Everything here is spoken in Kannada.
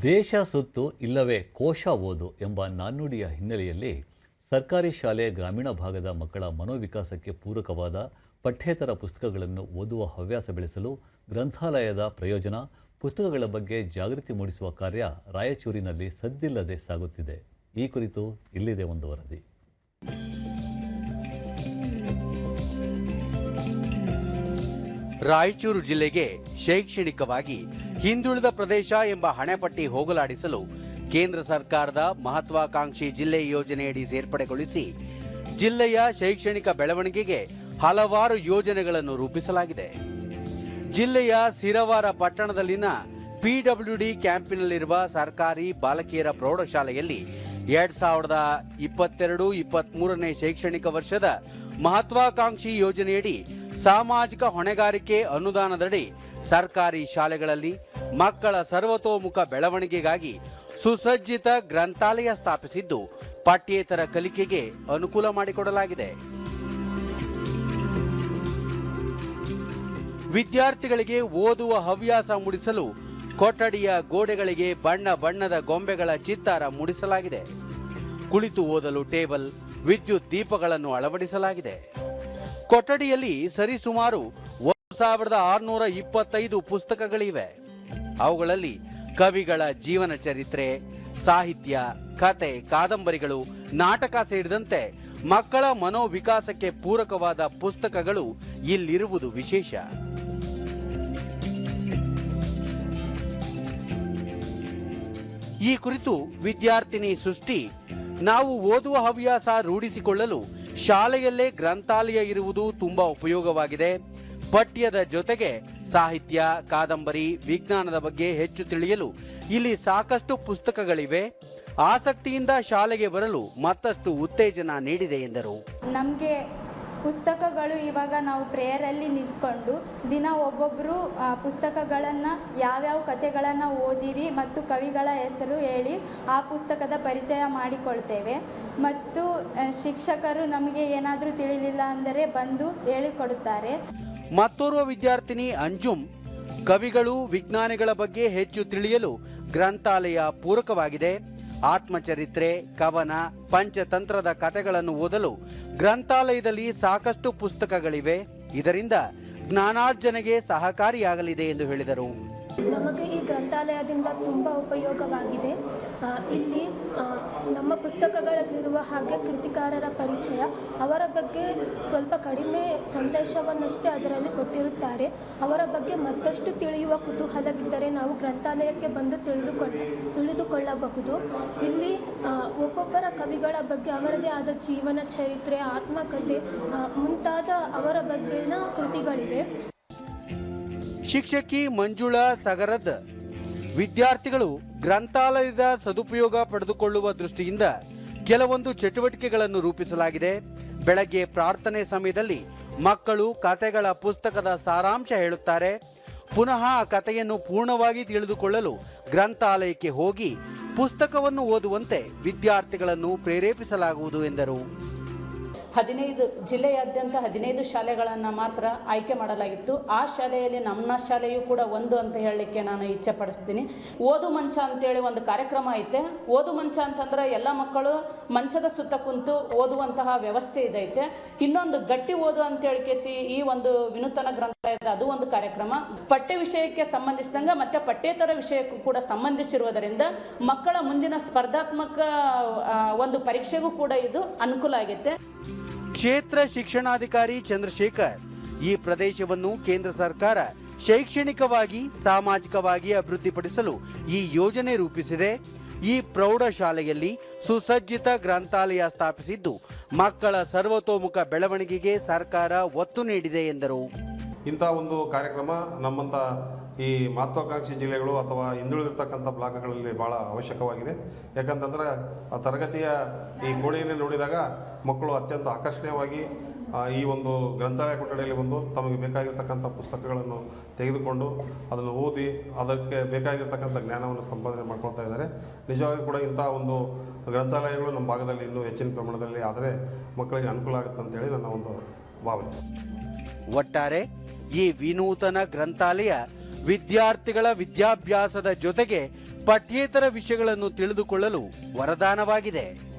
ದೇಶ ಸುತ್ತು ಇಲ್ಲವೇ ಕೋಶ ಓದು ಎಂಬ ನಾಣ್ಣುಡಿಯ ಹಿನ್ನೆಲೆಯಲ್ಲಿ ಸರ್ಕಾರಿ ಶಾಲೆ ಗ್ರಾಮೀಣ ಭಾಗದ ಮಕ್ಕಳ ಮನೋವಿಕಾಸಕ್ಕೆ ಪೂರಕವಾದ ಪಠ್ಯೇತರ ಪುಸ್ತಕಗಳನ್ನು ಓದುವ ಹವ್ಯಾಸ ಬೆಳೆಸಲು ಗ್ರಂಥಾಲಯದ ಪ್ರಯೋಜನ, ಪುಸ್ತಕಗಳ ಬಗ್ಗೆ ಜಾಗೃತಿ ಮೂಡಿಸುವ ಕಾರ್ಯ ರಾಯಚೂರಿನಲ್ಲಿ ಸದ್ದಿಲ್ಲದೆ ಸಾಗುತ್ತಿದೆ. ಈ ಕುರಿತು ಇಲ್ಲಿದೆ ಒಂದು ವರದಿ. ರಾಯಚೂರು ಜಿಲ್ಲೆಗೆ ಶೈಕ್ಷಣಿಕವಾಗಿ ಹಿಂದುಳಿದ ಪ್ರದೇಶ ಎಂಬ ಹಣೆಪಟ್ಟಿ ಹೋಗಲಾಡಿಸಲು ಕೇಂದ್ರ ಸರ್ಕಾರದ ಮಹತ್ವಾಕಾಂಕ್ಷಿ ಜಿಲ್ಲೆ ಯೋಜನೆಯಡಿ ಸೇರ್ಪಡೆಗೊಳಿಸಿ ಜಿಲ್ಲೆಯ ಶೈಕ್ಷಣಿಕ ಬೆಳವಣಿಗೆಗೆ ಹಲವಾರು ಯೋಜನೆಗಳನ್ನು ರೂಪಿಸಲಾಗಿದೆ. ಜಿಲ್ಲೆಯ ಸಿರವಾರ ಪಟ್ಟಣದಲ್ಲಿನ ಪಿಡಬ್ಲ್ಯೂಡಿ ಕ್ಯಾಂಪಿನಲ್ಲಿರುವ ಸರ್ಕಾರಿ ಬಾಲಕಿಯರ ಪ್ರೌಢಶಾಲೆಯಲ್ಲಿ ಎರಡ್ ಸಾವಿರದ ಇಪ್ಪತ್ತೆರಡು ಇಪ್ಪತ್ಮೂರನೇ ಶೈಕ್ಷಣಿಕ ವರ್ಷದ ಮಹತ್ವಾಕಾಂಕ್ಷಿ ಯೋಜನೆಯಡಿ ಸಾಮಾಜಿಕ ಹೊಣೆಗಾರಿಕೆ ಅನುದಾನದಡಿ ಸರ್ಕಾರಿ ಶಾಲೆಗಳಲ್ಲಿ ಮಕ್ಕಳ ಸರ್ವತೋಮುಖ ಬೆಳವಣಿಗೆಗಾಗಿ ಸುಸಜ್ಜಿತ ಗ್ರಂಥಾಲಯ ಸ್ಥಾಪಿಸಿದ್ದು ಪಠ್ಯೇತರ ಕಲಿಕೆಗೆ ಅನುಕೂಲ ಮಾಡಿಕೊಡಲಾಗಿದೆ. ವಿದ್ಯಾರ್ಥಿಗಳಿಗೆ ಓದುವ ಹವ್ಯಾಸ ಮೂಡಿಸಲು ಕೊಠಡಿಯ ಗೋಡೆಗಳಿಗೆ ಬಣ್ಣ ಬಣ್ಣದ ಗೊಂಬೆಗಳ ಚಿತ್ತಾರ ಮೂಡಿಸಲಾಗಿದೆ. ಕುಳಿತು ಓದಲು ಟೇಬಲ್, ವಿದ್ಯುತ್ ದೀಪಗಳನ್ನು ಅಳವಡಿಸಲಾಗಿದೆ. ಕೊಠಡಿಯಲ್ಲಿ ಸರಿಸುಮಾರು ಸಾವಿರದ ಆರುನೂರ ಇಪ್ಪತ್ತೈದು ಪುಸ್ತಕಗಳಿವೆ. ಅವುಗಳಲ್ಲಿ ಕವಿಗಳ ಜೀವನ ಚರಿತ್ರೆ, ಸಾಹಿತ್ಯ, ಕತೆ, ಕಾದಂಬರಿಗಳು, ನಾಟಕ ಸೇರಿದಂತೆ ಮಕ್ಕಳ ಮನೋವಿಕಾಸಕ್ಕೆ ಪೂರಕವಾದ ಪುಸ್ತಕಗಳು ಇಲ್ಲಿರುವುದು ವಿಶೇಷ. ಈ ಕುರಿತು ವಿದ್ಯಾರ್ಥಿನಿ ಸೃಷ್ಟಿ, ನಾವು ಓದುವ ಹವ್ಯಾಸ ರೂಢಿಸಿಕೊಳ್ಳಲು ಶಾಲೆಯಲ್ಲೇ ಗ್ರಂಥಾಲಯ ಇರುವುದು ತುಂಬಾ ಉಪಯೋಗವಾಗಿದೆ. ಪಠ್ಯದ ಜೊತೆಗೆ ಸಾಹಿತ್ಯ, ಕಾದಂಬರಿ, ವಿಜ್ಞಾನದ ಬಗ್ಗೆ ಹೆಚ್ಚು ತಿಳಿಯಲು ಇಲ್ಲಿ ಸಾಕಷ್ಟು ಪುಸ್ತಕಗಳಿವೆ. ಆಸಕ್ತಿಯಿಂದ ಶಾಲೆಗೆ ಬರಲು ಮತ್ತಷ್ಟು ಉತ್ತೇಜನ ನೀಡಿದೆ ಎಂದರು. ನಮಗೆ ಪುಸ್ತಕಗಳು ಇವಾಗ ನಾವು ಪ್ರೇಯರಲ್ಲಿ ನಿಂತ್ಕೊಂಡು ದಿನ ಒಬ್ಬೊಬ್ಬರು ಪುಸ್ತಕಗಳನ್ನು ಯಾವ್ಯಾವ ಕಥೆಗಳನ್ನು ಓದಿವಿ ಮತ್ತು ಕವಿಗಳ ಹೆಸರು ಹೇಳಿ ಆ ಪುಸ್ತಕದ ಪರಿಚಯ ಮಾಡಿಕೊಳ್ತೇವೆ. ಮತ್ತು ಶಿಕ್ಷಕರು ನಮಗೆ ಏನಾದರೂ ತಿಳಿಲಿಲ್ಲ ಅಂದರೆ ಬಂದು ಹೇಳಿಕೊಡುತ್ತಾರೆ. ಮತ್ತೋರ್ವ ವಿದ್ಯಾರ್ಥಿನಿ ಅಂಜುಮ್ ಕವಿಗಳು, ವಿಜ್ಞಾನಿಗಳ ಬಗ್ಗೆ ಹೆಚ್ಚು ತಿಳಿಯಲು ಗ್ರಂಥಾಲಯ ಪೂರಕವಾಗಿದೆ. ಆತ್ಮಚರಿತ್ರೆ, ಕವನ, ಪಂಚತಂತ್ರದ ಕಥೆಗಳನ್ನು ಓದಲು ಗ್ರಂಥಾಲಯದಲ್ಲಿ ಸಾಕಷ್ಟು ಪುಸ್ತಕಗಳಿವೆ. ಇದರಿಂದ ಜ್ಞಾನಾರ್ಜನೆಗೆ ಸಹಕಾರಿಯಾಗಲಿದೆ ಎಂದು ಹೇಳಿದರು. ನಮಗೆ ಈ ಗ್ರಂಥಾಲಯದಿಂದ ತುಂಬ ಉಪಯೋಗವಾಗಿದೆ. ಇಲ್ಲಿ ನಮ್ಮ ಪುಸ್ತಕಗಳಲ್ಲಿರುವ ಹಾಗೆ ಕೃತಿಕಾರರ ಪರಿಚಯ, ಅವರ ಬಗ್ಗೆ ಸ್ವಲ್ಪ ಕಡಿಮೆ ಸಂದೇಶವನ್ನಷ್ಟೇ ಅದರಲ್ಲಿ ಕೊಟ್ಟಿರುತ್ತಾರೆ. ಅವರ ಬಗ್ಗೆ ಮತ್ತಷ್ಟು ತಿಳಿಯುವ ಕುತೂಹಲವಿದ್ದರೆ ನಾವು ಗ್ರಂಥಾಲಯಕ್ಕೆ ಬಂದು ತಿಳಿದುಕೊಳ್ಳ ತಿಳಿದುಕೊಳ್ಳಬಹುದು. ಇಲ್ಲಿ ಒಬ್ಬೊಬ್ಬರ ಕವಿಗಳ ಬಗ್ಗೆ, ಅವರದೇ ಆದ ಜೀವನ ಚರಿತ್ರೆ ಆತ್ಮಕಥೆ ಮುಂತಾದ ಅವರ ಬಗ್ಗೆನ ಕೃತಿಗಳಿವೆ. ಶಿಕ್ಷಕಿ ಮಂಜುಳಾ ಸಗರದ್ ವಿದ್ಯಾರ್ಥಿಗಳು ಗ್ರಂಥಾಲಯದ ಸದುಪಯೋಗ ಪಡೆದುಕೊಳ್ಳುವ ದೃಷ್ಟಿಯಿಂದ ಕೆಲವೊಂದು ಚಟುವಟಿಕೆಗಳನ್ನು ರೂಪಿಸಲಾಗಿದೆ. ಬೆಳಗ್ಗೆ ಪ್ರಾರ್ಥನೆ ಸಮಯದಲ್ಲಿ ಮಕ್ಕಳು ಕತೆಗಳ ಪುಸ್ತಕದ ಸಾರಾಂಶ ಹೇಳುತ್ತಾರೆ. ಪುನಃ ಆ ಕಥೆಯನ್ನು ಪೂರ್ಣವಾಗಿ ತಿಳಿದುಕೊಳ್ಳಲು ಗ್ರಂಥಾಲಯಕ್ಕೆ ಹೋಗಿ ಪುಸ್ತಕವನ್ನು ಓದುವಂತೆ ವಿದ್ಯಾರ್ಥಿಗಳನ್ನು ಪ್ರೇರೇಪಿಸಲಾಗುವುದು ಎಂದರು. ಹದಿನೈದು, ಜಿಲ್ಲೆಯಾದ್ಯಂತ ಹದಿನೈದು ಶಾಲೆಗಳನ್ನು ಮಾತ್ರ ಆಯ್ಕೆ ಮಾಡಲಾಗಿತ್ತು. ಆ ಶಾಲೆಯಲ್ಲಿ ನಮ್ಮ ಶಾಲೆಯೂ ಕೂಡ ಒಂದು ಅಂತ ಹೇಳಲಿಕ್ಕೆ ನಾನು ಇಚ್ಛೆ ಪಡಿಸ್ತೀನಿ ಓದು ಮಂಚ ಅಂತೇಳಿ ಒಂದು ಕಾರ್ಯಕ್ರಮ ಐತೆ. ಓದು ಮಂಚ ಅಂತಂದ್ರೆ ಎಲ್ಲ ಮಕ್ಕಳು ಮಂಚದ ಸುತ್ತ ಕುಂತು ಓದುವಂತಹ ವ್ಯವಸ್ಥೆ ಇದೈತೆ. ಇನ್ನೊಂದು ಗಟ್ಟಿ ಓದು ಅಂತೇಳಿ ಕೇಸಿ ಈ ಒಂದು ವಿನೂತನ ಗ್ರಂಥಾಲಯದ ಅದು ಒಂದು ಕಾರ್ಯಕ್ರಮ. ಪಠ್ಯ ವಿಷಯಕ್ಕೆ ಸಂಬಂಧಿಸಿದಂಗೆ ಮತ್ತೆ ಪಠ್ಯೇತರ ವಿಷಯಕ್ಕೂ ಕೂಡ ಸಂಬಂಧಿಸಿರುವುದರಿಂದ ಮಕ್ಕಳ ಮುಂದಿನ ಸ್ಪರ್ಧಾತ್ಮಕ ಒಂದು ಪರೀಕ್ಷೆಗೂ ಕೂಡ ಇದು ಅನುಕೂಲ ಆಗೈತೆ. ಕ್ಷೇತ್ರ ಶಿಕ್ಷಣಾಧಿಕಾರಿ ಚಂದ್ರಶೇಖರ್. ಈ ಪ್ರದೇಶವನ್ನು ಕೇಂದ್ರ ಸರ್ಕಾರ ಶೈಕ್ಷಣಿಕವಾಗಿ, ಸಾಮಾಜಿಕವಾಗಿ ಅಭಿವೃದ್ಧಿಪಡಿಸಲು ಈ ಯೋಜನೆ ರೂಪಿಸಿದೆ. ಈ ಪ್ರೌಢಶಾಲೆಯಲ್ಲಿ ಸುಸಜ್ಜಿತ ಗ್ರಂಥಾಲಯ ಸ್ಥಾಪಿಸಿದ್ದು, ಮಕ್ಕಳ ಸರ್ವತೋಮುಖ ಬೆಳವಣಿಗೆಗೆ ಸರ್ಕಾರ ಒತ್ತು ನೀಡಿದೆ ಎಂದರು. ಇಂಥ ಒಂದು ಕಾರ್ಯಕ್ರಮ ನಮ್ಮಂಥ ಈ ಮಹತ್ವಾಕಾಂಕ್ಷಿ ಜಿಲ್ಲೆಗಳು ಅಥವಾ ಹಿಂದುಳಿದಿರ್ತಕ್ಕಂಥ ಬ್ಲಾಕ್ಗಳಲ್ಲಿ ಭಾಳ ಅವಶ್ಯಕವಾಗಿದೆ. ಯಾಕಂತಂದ್ರೆ ಆ ತರಗತಿಯ ಈ ಕೋಣೆಯನ್ನು ನೋಡಿದಾಗ ಮಕ್ಕಳು ಅತ್ಯಂತ ಆಕರ್ಷಣೀಯವಾಗಿ ಈ ಒಂದು ಗ್ರಂಥಾಲಯ ಕೊಠಡಿಯಲ್ಲಿ ಬಂದು ತಮಗೆ ಬೇಕಾಗಿರ್ತಕ್ಕಂಥ ಪುಸ್ತಕಗಳನ್ನು ತೆಗೆದುಕೊಂಡು ಅದನ್ನು ಓದಿ ಅದಕ್ಕೆ ಬೇಕಾಗಿರ್ತಕ್ಕಂಥ ಜ್ಞಾನವನ್ನು ಸಂಪಾದನೆ ಮಾಡ್ಕೊಳ್ತಾ ಇದ್ದಾರೆ. ನಿಜವಾಗಿ ಕೂಡ ಇಂಥ ಒಂದು ಗ್ರಂಥಾಲಯಗಳು ನಮ್ಮ ಭಾಗದಲ್ಲಿ ಇನ್ನೂ ಹೆಚ್ಚಿನ ಪ್ರಮಾಣದಲ್ಲಿ ಆದರೆ ಮಕ್ಕಳಿಗೆ ಅನುಕೂಲ ಆಗುತ್ತೆ ಅಂತೇಳಿ ನನ್ನ ಒಂದು ಭಾವನೆ. ಒಟ್ಟಾರೆ ಈ ವಿನೂತನ ಗ್ರಂಥಾಲಯ ವಿದ್ಯಾರ್ಥಿಗಳ ವಿದ್ಯಾಭ್ಯಾಸದ ಜೊತೆಗೆ ಪಠ್ಯೇತರ ವಿಷಯಗಳನ್ನು ತಿಳಿದುಕೊಳ್ಳಲು ವರದಾನವಾಗಿದೆ.